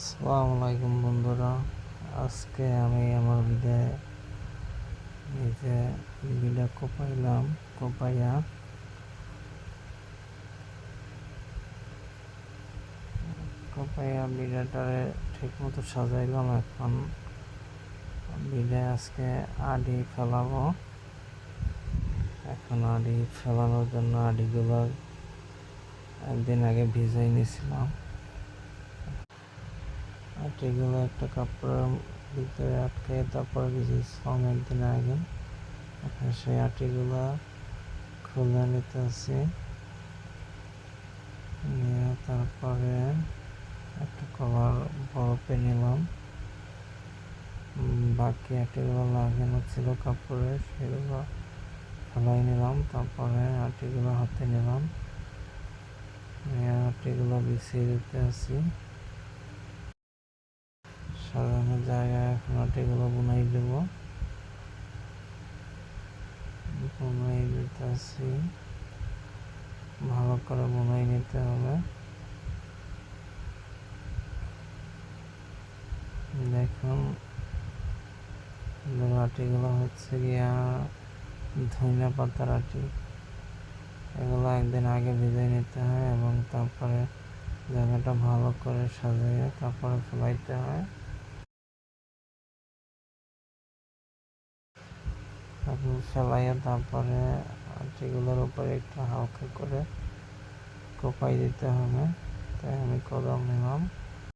আসসালামু আলাইকুম বন্ধুরা। আজকে আমি আমার বিদে নিজে বিটা কোপাইলাম, কোপাইয়া কোপাইয়া বিড়াটারে ঠিক মতো সাজাইলাম। এখন বিড়ে আজকে আডি ফেলাবো। এখন আডি ফেলানোর জন্য আডিগুলো একদিন আগে ভিজাই নিয়েছিলাম। আটিগুলো একটা কাপড়ের ভিতরে আটকে তারপরে ভিজিয়েছিলাম একদিন আগে এখন সেই আটিগুলো খুলে নিতেছি নিয়ে তারপরে একটা কভার বরফে নিলাম। বাকি আটিগুলো লাগানো ছিল কাপড়ে, সেগুলো ফেলাই নিলাম, তারপরে আটিগুলো হাতে নিলাম। নিয়ে আটিগুলো বিছিয়ে দিতে আছি। সাজানো জায়গায় এখন এগুলো বুনাই দেব। বুনাই দিতেছি ভালো করে বুনাই নিতে হবে। দেখুন আটিগুলো হচ্ছে গিয়া ধনিয়া পাতার আটি। এগুলো একদিন আগে ভিজিয়ে নিতে হয় এবং তারপরে জায়গাটা ভালো করে সাজিয়ে তারপরে ফেলাইতে হয়। তারপর ফেলাইয়া তারপরে যেগুলোর উপরে একটু হালকা করে কোপাই দিতে হবে, তাই আমি কদম নিলাম।